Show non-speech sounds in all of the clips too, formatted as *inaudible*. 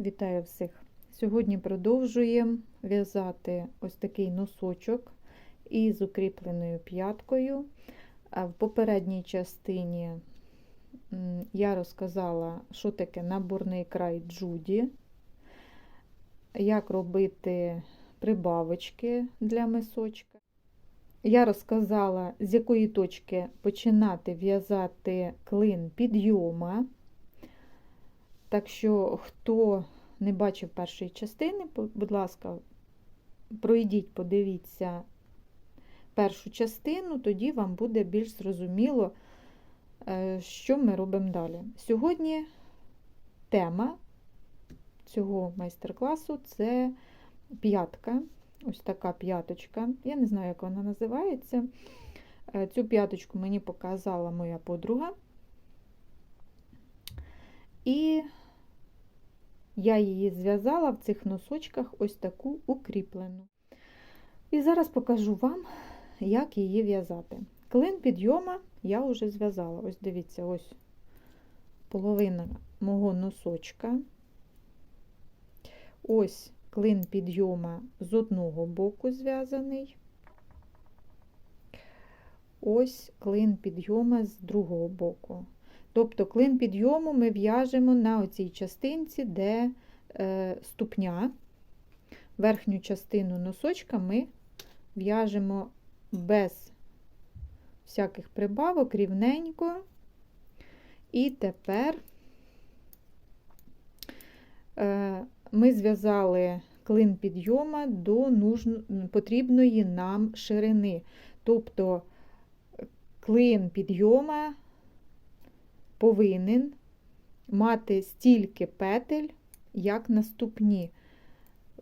Вітаю всіх! Сьогодні продовжуємо в'язати ось такий носочок із укріпленою п'яткою. В попередній частині я розказала, що таке наборний край джуді, як робити прибавочки для мисочка. Я розказала, з якої точки починати в'язати клин підйома. Так що, хто не бачив першої частини, будь ласка, пройдіть, подивіться першу частину, тоді вам буде більш зрозуміло, е, що ми робимо далі. Сьогодні тема цього майстер-класу це п'ятка. Ось така п'яточка. Я не знаю, як вона називається. Е, Цю п'яточку мені показала моя подруга. І я її зв'язала в цих носочках ось таку укріплену. І зараз покажу вам, як її в'язати. Клин підйома я вже зв'язала. Ось дивіться, ось половина мого носочка. Ось клин підйома з одного боку зв'язаний. Ось клин підйома з другого боку. Тобто клин підйому ми в'яжемо на оцій частинці, де е, ступня. Верхню частину носочка ми в'яжемо без всяких прибавок, рівненько. І тепер е, ми зв'язали клин підйома до потрібної нам ширини. Тобто клин підйома повинен мати стільки петель, як наступні,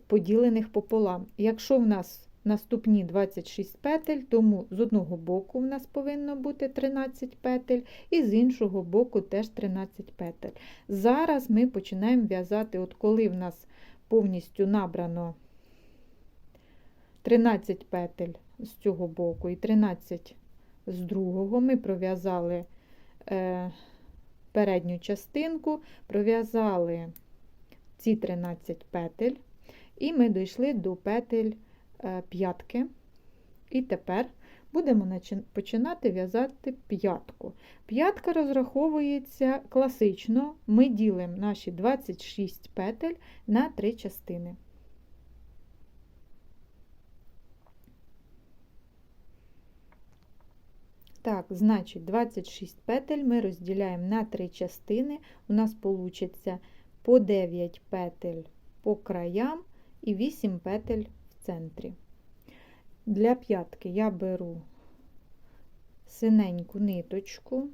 поділених пополам. Якщо в нас наступні 26 петель, тому з одного боку в нас повинно бути 13 петель, і з іншого боку теж 13 петель. Зараз ми починаємо в'язати, от коли в нас повністю набрано 13 петель з цього боку і 13 з другого, ми пров'язали. Передню частинку, пров'язали ці 13 петель, і ми дійшли до петель е, п'ятки. І тепер будемо починати в'язати п'ятку. П'ятка розраховується класично, ми ділимо наші 26 петель на три частини. Так, значить, 26 петель ми розділяємо на три частини. У нас вийде по 9 петель по краям і 8 петель в центрі. Для п'ятки я беру синеньку ниточку,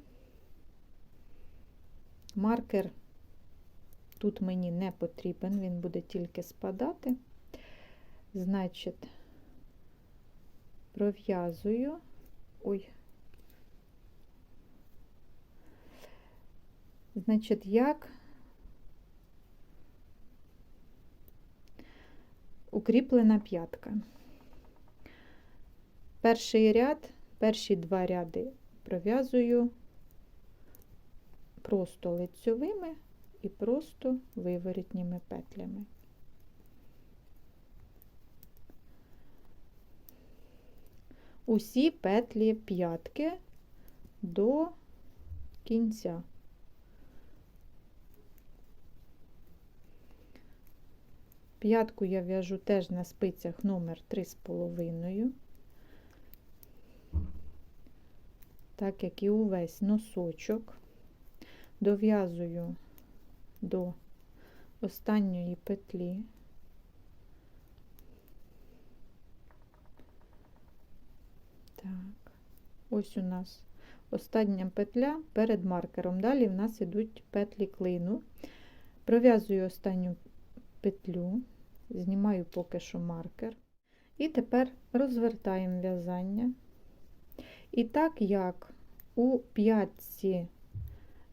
маркер тут мені не потрібен, він буде тільки спадати. Значить, пров'язую. Ой, Значить, як укріплена п'ятка. Перший ряд, перші два ряди пров'язую просто лицьовими і просто виворітніми петлями. Усі петлі п'ятки до кінця. П'ятку я в'яжу теж на спицях номер 3,5, так як і увесь носочок, дов'язую до останньої петлі. Так, ось у нас остання петля перед маркером. Далі в нас йдуть петлі клину. Пров'язую останню петлю знімаю поки що маркер. І тепер розвертаємо в'язання. І так як у п'ятці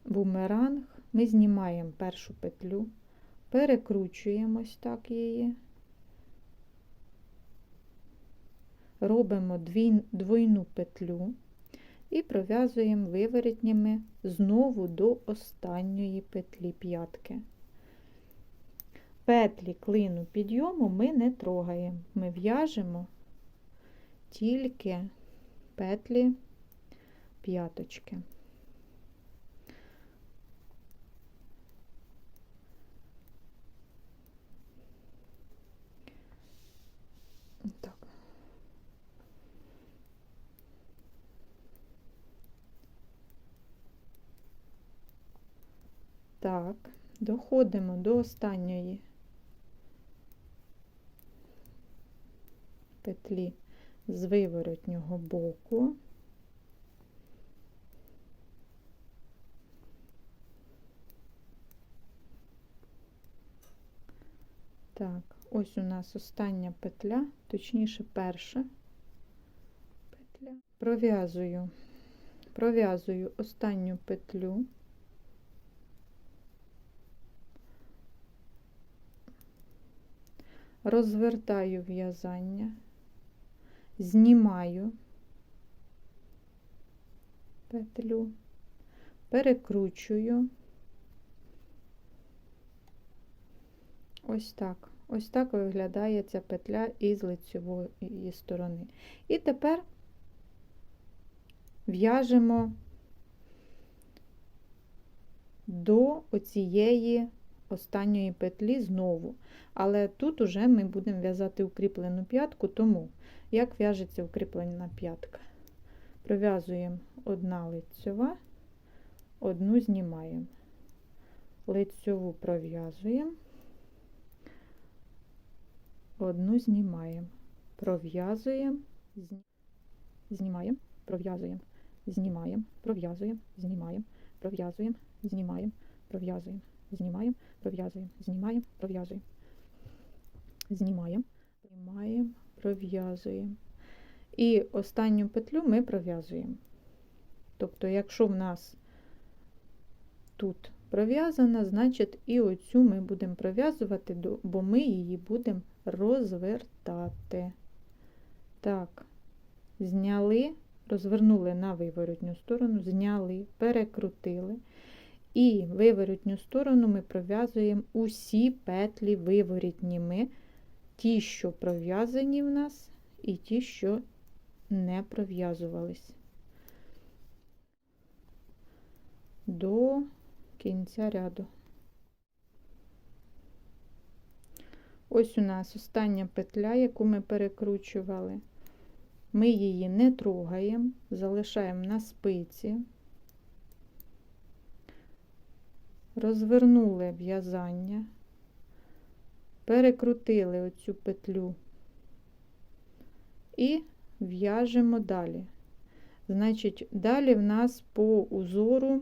бумеранг ми знімаємо першу петлю, перекручуємо ось так її, робимо двойну петлю і пров'язуємо виворітнями знову до останньої петлі п'ятки. Петлі клину підйому ми не трогаємо. Ми в'яжемо тільки петлі п'яточки. Так. Так, доходимо до останньої петлі з виворотнього боку. Так, ось у нас остання петля, точніше перша петля. Пров'язую, пров'язую останню петлю. Розвертаю в'язання, знімаю петлю, перекручую. Ось так. Ось так виглядає ця петля із лицевої сторони. І тепер в'яжемо до оцієї останньої петлі знову. Але тут уже ми будемо в'язати укріплену п'ятку, тому як в'яжеться укріплена п'ятка. Пров'язуємо одна лицьова, одну знімаємо. Лицьову пров'язуємо, одну знімаємо, пров'язуємо, знімаємо, пров'язуємо, знімаємо, пров'язуємо, знімаємо, пров'язуємо, знімаємо, пров'язуємо, знімаємо, пров'язуємо, знімаємо, пров'язуємо, знімаємо, знімаємо, пров'язуємо. І останню петлю ми пров'язуємо. Тобто, якщо в нас тут пров'язана, значить і оцю ми будемо пров'язувати, бо ми її будемо розвертати. Так, зняли, розвернули на виворотню сторону, зняли, перекрутили. І виворотню сторону ми пров'язуємо усі петлі виворітніми, ті, що пров'язані в нас, і ті, що не пров'язувались до кінця ряду. Ось у нас остання петля, яку ми перекручували. Ми її не трогаємо, залишаємо на спиці, розвернули в'язання, перекрутили оцю петлю і в'яжемо далі. Значить, далі в нас по узору,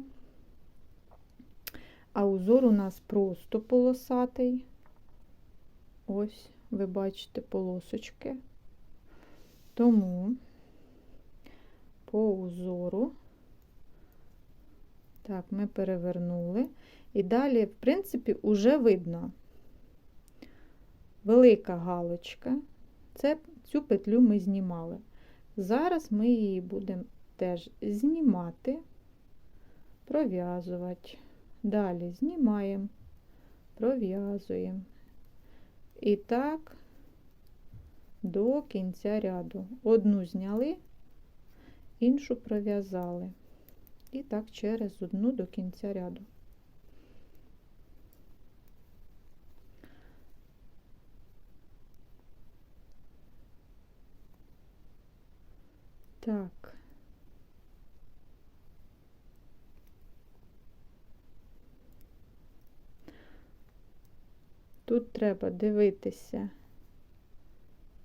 а узор у нас просто полосатий. Ось, ви бачите полосочки. Тому по узору, так, ми перевернули. І далі, в принципі, вже видно велика галочка. Це цю петлю ми знімали. Зараз ми її будемо теж знімати, пров'язувати. Далі знімаємо, пров'язуємо. І так до кінця ряду. Одну зняли, іншу пров'язали. І так через одну до кінця ряду. Так. Тут треба дивитися,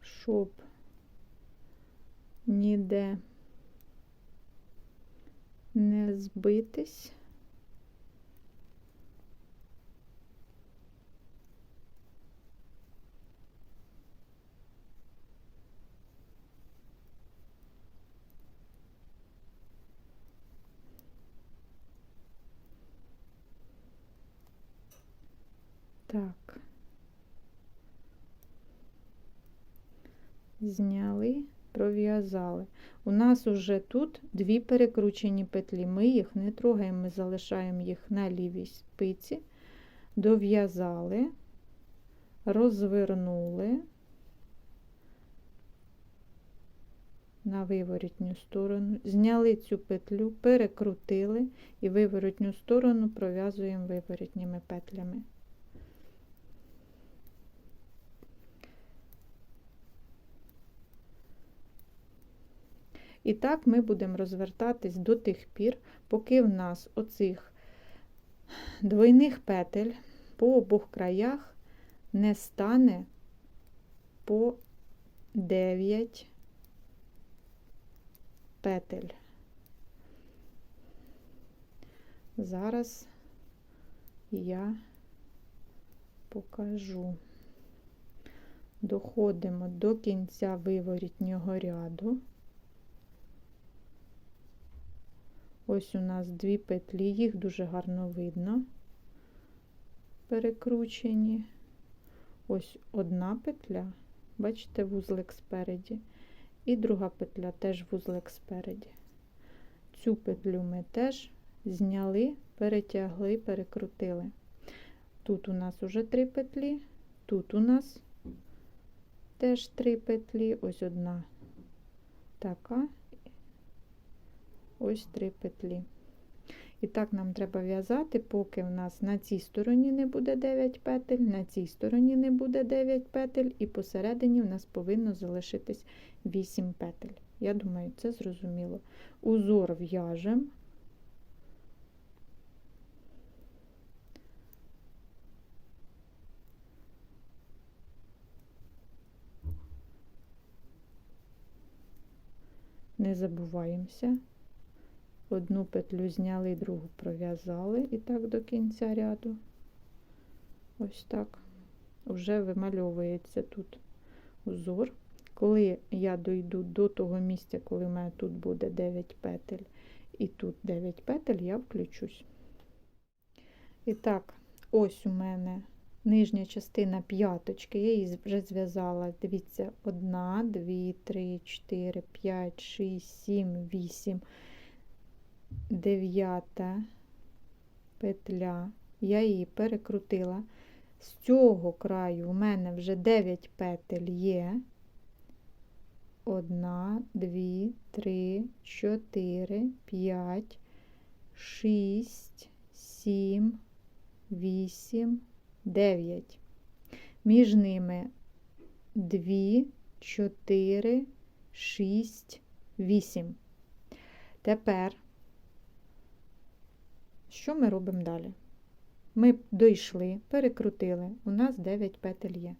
щоб ніде не збитись. Так. Зняли, пров'язали. У нас уже тут дві перекручені петлі. Ми їх не трогаємо, ми залишаємо їх на лівій спиці, дов'язали, розвернули на виворітню сторону, зняли цю петлю, перекрутили і виворотню сторону пров'язуємо виворітніми петлями. І так ми будемо розвертатись до тих пір, поки в нас оцих двойних петель по обох краях не стане по 9 петель. Зараз я покажу. Доходимо до кінця виворітнього ряду. Ось у нас дві петлі, їх дуже гарно видно, перекручені. Ось одна петля, бачите, вузлик спереді, і друга петля теж вузлик спереді. Цю петлю ми теж зняли, перетягли, перекрутили. Тут у нас уже три петлі, тут у нас теж три петлі, ось одна така ось три петлі. І так нам треба в'язати, поки в нас на цій стороні не буде 9 петель, на цій стороні не буде 9 петель, і посередині в нас повинно залишитись 8 петель. Я думаю, це зрозуміло. Узор в'яжемо. Не забуваємося. Одну петлю зняли, другу пров'язали і так до кінця ряду. Ось так. Вже вимальовується тут узор. Коли я дойду до того місця, коли в мене тут буде 9 петель, і тут 9 петель, я включусь. І так, ось у мене нижня частина п'яточки, я її вже зв'язала. Дивіться, 1, 2, 3, 4, 5, 6, 7, 8 дев'ята петля, я її перекрутила. З цього краю у мене вже 9 петель є. Одна, дві, три, чотири, п'ять, шість, сім, вісім, дев'ять. Між ними дві, чотири, шість, вісім. Тепер що ми робимо далі? Ми дійшли, перекрутили, у нас 9 петель є.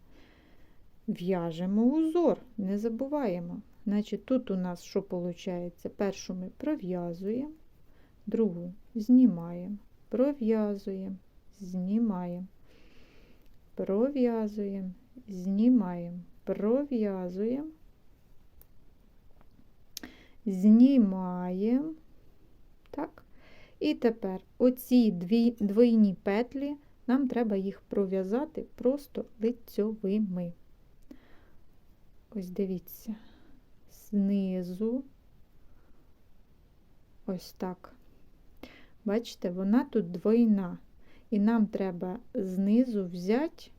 В'яжемо узор, не забуваємо. Значить, тут у нас що виходить? Першу ми пров'язуємо, другу знімаємо, пров'язуємо, знімаємо, пров'язуємо, знімаємо, пров'язуємо, знімаємо. Так? І тепер оці дві двойні петлі, нам треба їх пров'язати просто лицьовими. Ось дивіться, знизу, ось так. Бачите, вона тут двойна. І нам треба знизу взяти,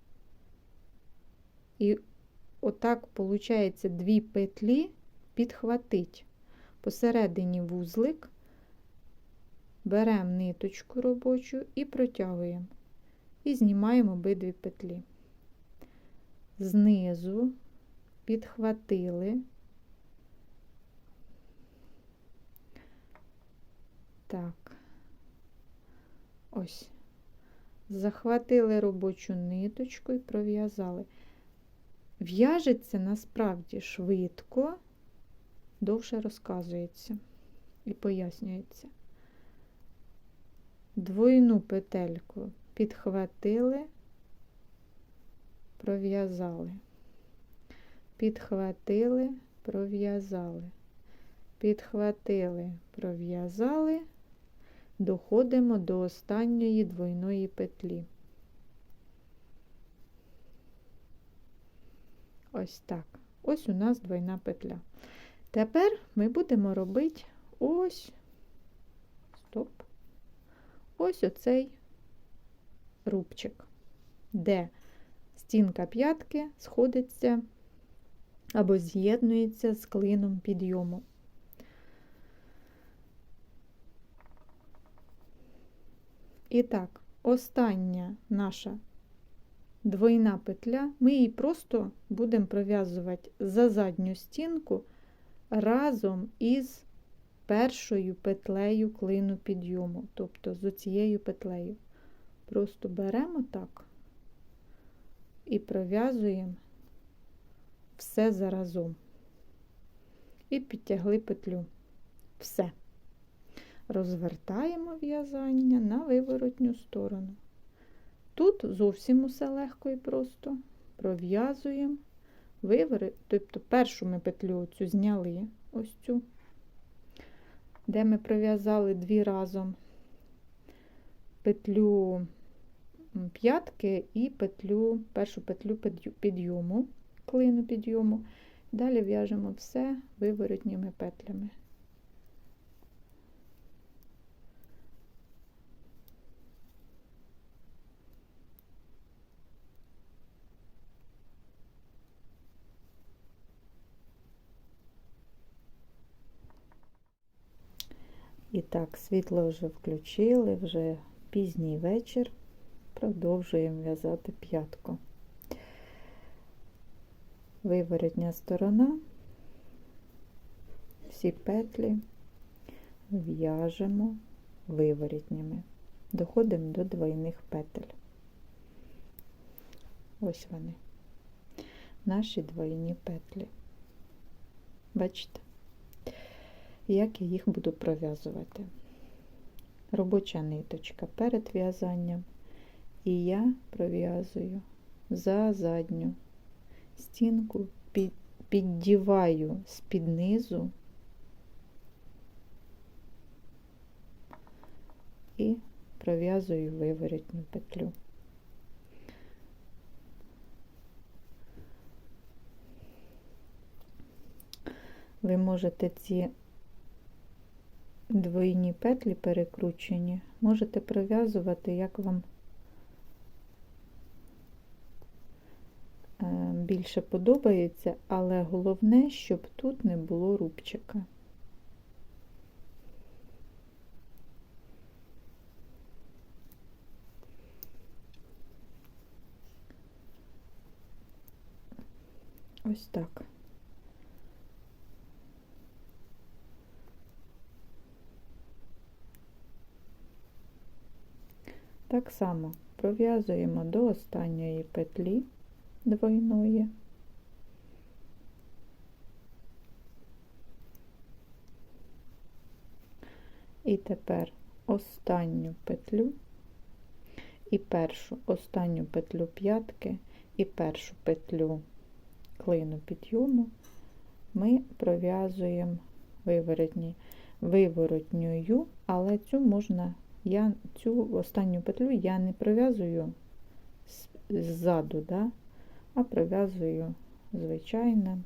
і отак, виходить, дві петлі підхватить. Посередині вузлик беремо ниточку робочу і протягуємо, і знімаємо обидві петлі. Знизу підхватили, так, ось, захватили робочу ниточку і пров'язали. В'яжеться насправді швидко, довше розказується і пояснюється двойну петельку підхватили, пров'язали, підхватили, пров'язали, підхватили, пров'язали, доходимо до останньої двойної петлі. Ось так. Ось у нас двойна петля. Тепер ми будемо робити ось, стоп, ось оцей рубчик, де стінка п'ятки сходиться або з'єднується з клином підйому. І так, остання наша двойна петля, ми її просто будемо пров'язувати за задню стінку разом із першою петлею клину підйому, тобто з оцією петлею. Просто беремо так і пров'язуємо все заразом. І підтягли петлю. Все. Розвертаємо в'язання на виворотню сторону. Тут зовсім усе легко і просто. Пров'язуємо, вивери, тобто першу ми петлю цю зняли, ось цю, де ми пров'язали дві разом петлю п'ятки і петлю, першу петлю підйому, клину підйому. Далі в'яжемо все виворотніми петлями. Так, світло вже включили, вже пізній вечір. Продовжуємо в'язати п'ятку. Виворотня сторона, всі петлі в'яжемо виворотнями. Доходимо до двойних петель. Ось вони, наші двойні петлі. Бачите? Як я їх буду пров'язувати. Робоча ниточка перед в'язанням, і я пров'язую за задню стінку, під, піддіваю з-під низу і пров'язую виворотню петлю. Ви можете ці двойні петлі перекручені, можете пров'язувати, як вам е, більше подобається, але головне, щоб тут не було рубчика. Ось так. Так само пров'язуємо до останньої петлі двойної. І тепер останню петлю і першу останню петлю п'ятки і першу петлю клину підйому ми пров'язуємо виворотньою, але цю можна я цю останню петлю я не пров'язую ззаду, да, а пров'язую звичайно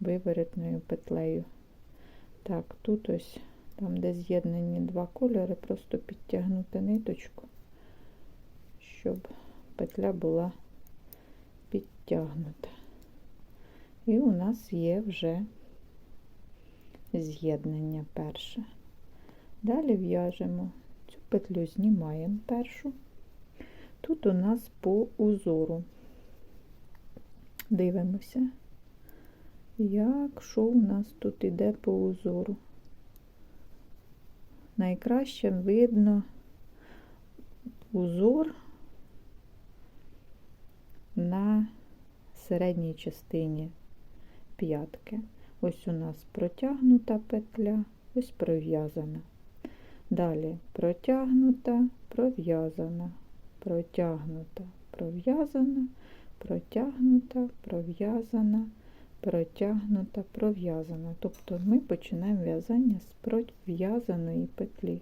виворотною петлею. Так, тут ось, там, де з'єднані два кольори, просто підтягнути ниточку, щоб петля була підтягнута. І у нас є вже з'єднання перше. Далі в'яжемо петлю знімаємо першу. Тут у нас по узору. Дивимося, як що у нас тут іде по узору. Найкраще видно узор на середній частині п'ятки. Ось у нас протягнута петля, ось пров'язана. Далі протягнута, пров'язана, протягнута, пров'язана, протягнута, пров'язана, протягнута, пров'язана. Тобто ми починаємо в'язання з пров'язаної петлі.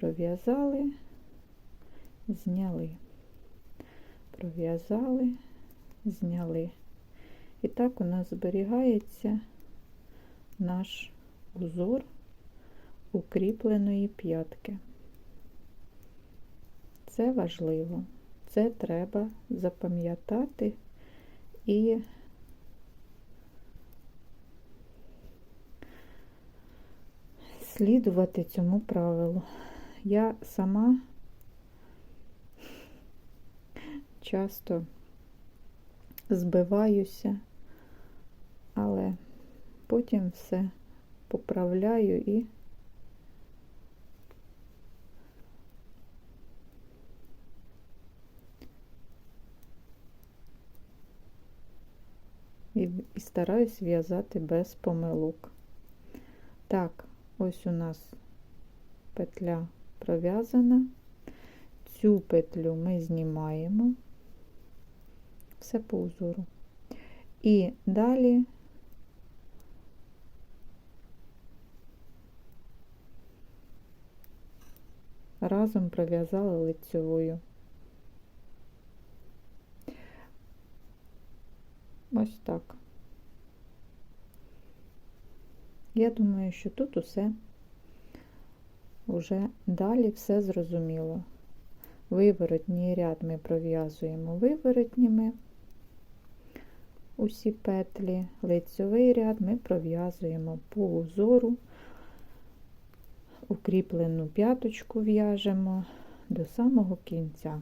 Пров'язали, зняли, пров'язали, зняли. І так у нас зберігається наш узор укріпленої п'ятки. Це важливо. це треба запам'ятати і слідувати цьому правилу. Я сама часто збиваюся, але потім все поправляю і і, і стараюсь в'язати без помилок. Так, ось у нас петля пров'язана. Цю петлю ми знімаємо все по узору. І далі разом пров'язали лицьовою. Ось так. Я думаю, що тут усе вже далі все зрозуміло. Виворотній ряд ми пров'язуємо виворотніми усі петлі, лицьовий ряд ми пров'язуємо по узору, укріплену п'яточку в'яжемо до самого кінця.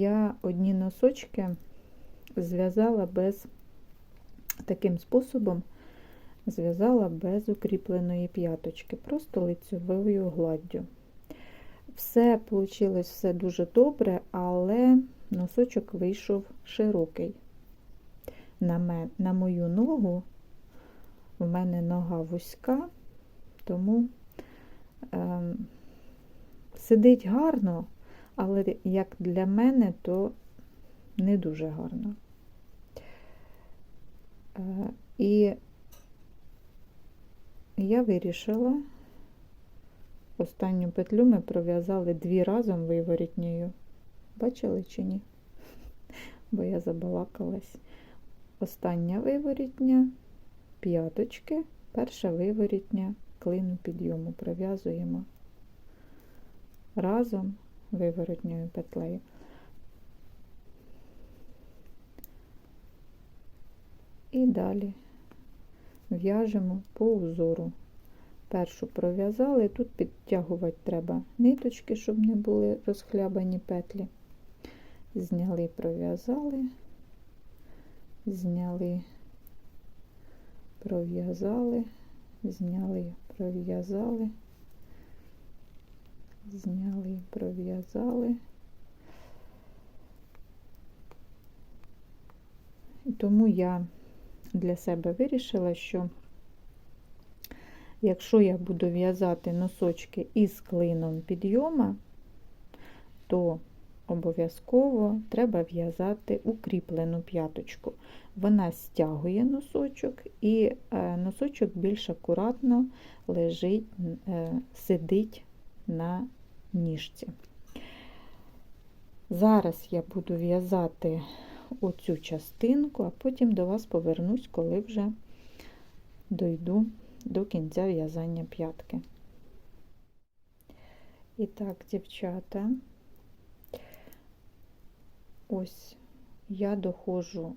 Я одні носочки зв'язала без таким способом, зв'язала без укріпленої п'яточки, просто лицьовою гладдю. Все вийшло все дуже добре, але носочок вийшов широкий. На, мен, на мою ногу, в мене нога вузька, тому е, сидить гарно, але як для мене, то не дуже гарно. Е, і я вирішила, останню петлю ми пров'язали дві разом виворітньою. Бачили чи ні? *laughs* Бо я забалакалась. Остання виворітня, п'яточки, перша виворітня, клину підйому пров'язуємо разом виворотньою петлею. І далі в'яжемо по узору. Першу пров'язали, тут підтягувати треба ниточки, щоб не були розхлябані петлі. Зняли, пров'язали, зняли, пров'язали, зняли, пров'язали, зняли, пров'язали. Тому я для себе вирішила, що якщо я буду в'язати носочки із клином підйома, то обов'язково треба в'язати укріплену п'яточку. Вона стягує носочок, і е, носочок більш акуратно лежить, е, сидить на ніжці. Зараз я буду в'язати оцю частинку, а потім до вас повернусь, коли вже дойду до кінця в'язання п'ятки. І так, дівчата, ось я доходжу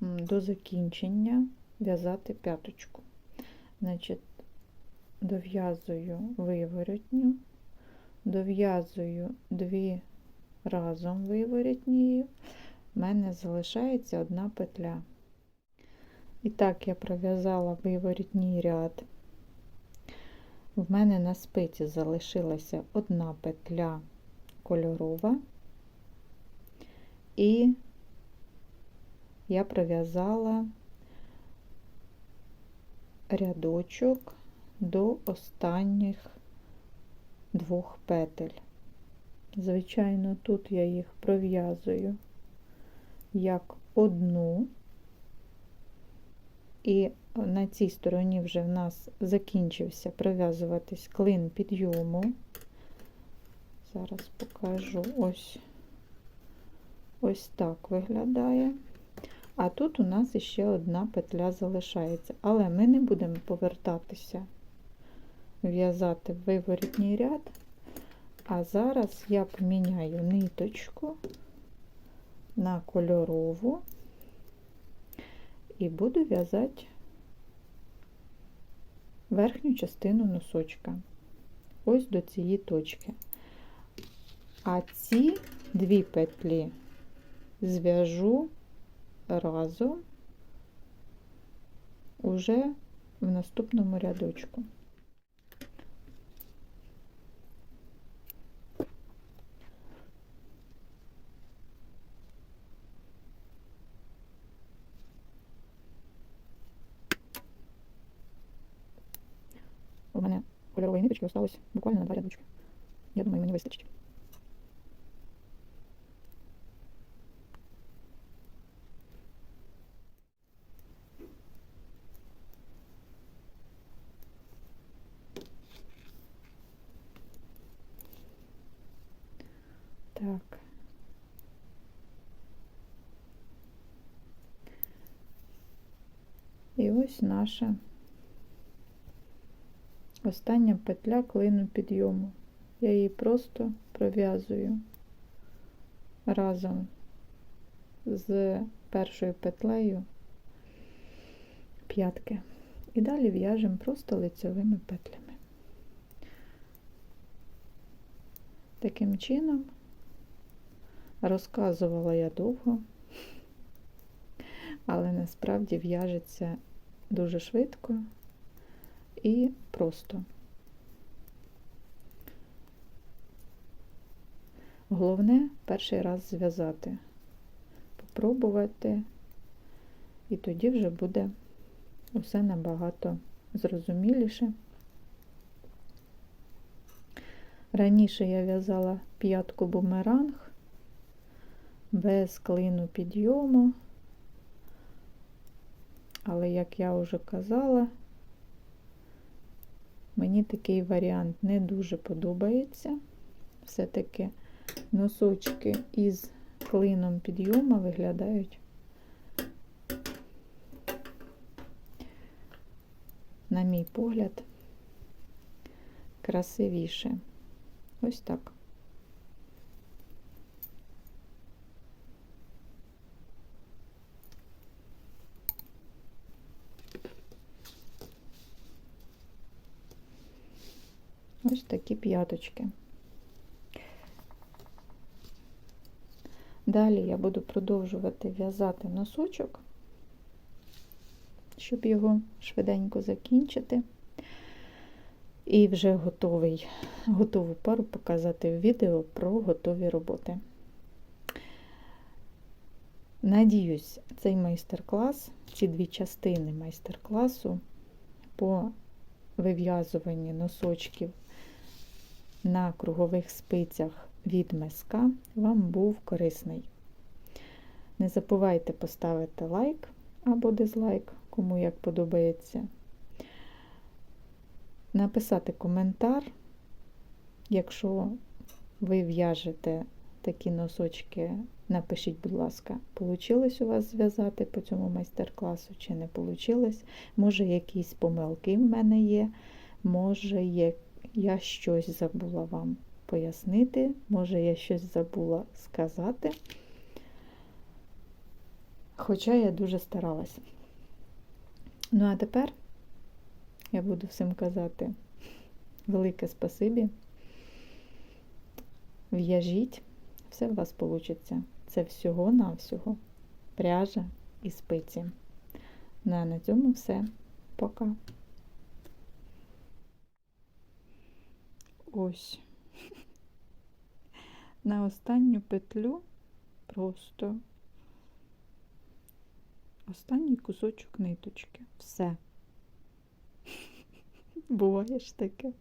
до закінчення в'язати п'яточку. Значить, дов'язую виворотню, дов'язую дві разом виворітнію, в мене залишається одна петля. І так я пров'язала виворітній ряд. В мене на спиці залишилася одна петля кольорова, і я пров'язала рядочок до останніх двох петель. Звичайно, тут я їх пров'язую як одну, і на цій стороні вже в нас закінчився пров'язуватись клин підйому. Зараз покажу ось ось так виглядає. А тут у нас ще одна петля залишається. Але ми не будемо повертатися, в'язати виворітній ряд. А зараз я поміняю ниточку на кольорову і буду в'язати верхню частину носочка. Ось до цієї точки. А ці дві петлі зв'яжу разом уже в наступному рядочку. Ниточки осталось буквально на два рядочки. Я думаю, мені вистачить. Так. І ось наша остання петля клину підйому. Я її просто пров'язую разом з першою петлею п'ятки. І далі в'яжемо просто лицьовими петлями. Таким чином розказувала я довго, але насправді в'яжеться дуже швидко і просто. Головне перший раз зв'язати, попробувати, і тоді вже буде усе набагато зрозуміліше. Раніше я в'язала п'ятку бумеранг без клину підйому, але, як я вже казала, мені такий варіант не дуже подобається. Все-таки носочки із клином підйому виглядають на мій погляд, красивіше. Ось так. Ось такі п'яточки. Далі я буду продовжувати в'язати носочок, щоб його швиденько закінчити. І вже готовий, готову пару показати в відео про готові роботи. Надіюсь, цей майстер-клас, ці дві частини майстер-класу по вив'язуванні носочків на кругових спицях від миска вам був корисний. Не забувайте поставити лайк або дизлайк, кому як подобається. Написати коментар, якщо ви в'яжете такі носочки, напишіть, будь ласка, вийшло у вас зв'язати по цьому майстер-класу чи не вийшло. Може, якісь помилки в мене є, може, є, я щось забула вам пояснити, може, я щось забула сказати. Хоча я дуже старалась. Ну, а тепер я буду всім казати велике спасибі. В'яжіть, все в вас вийде. Це всього-навсього пряжа і спиці. Ну а на цьому все. Пока. Ось. *laughs* На останню петлю просто останній кусочок ниточки. Все. *laughs* Буває ж таке.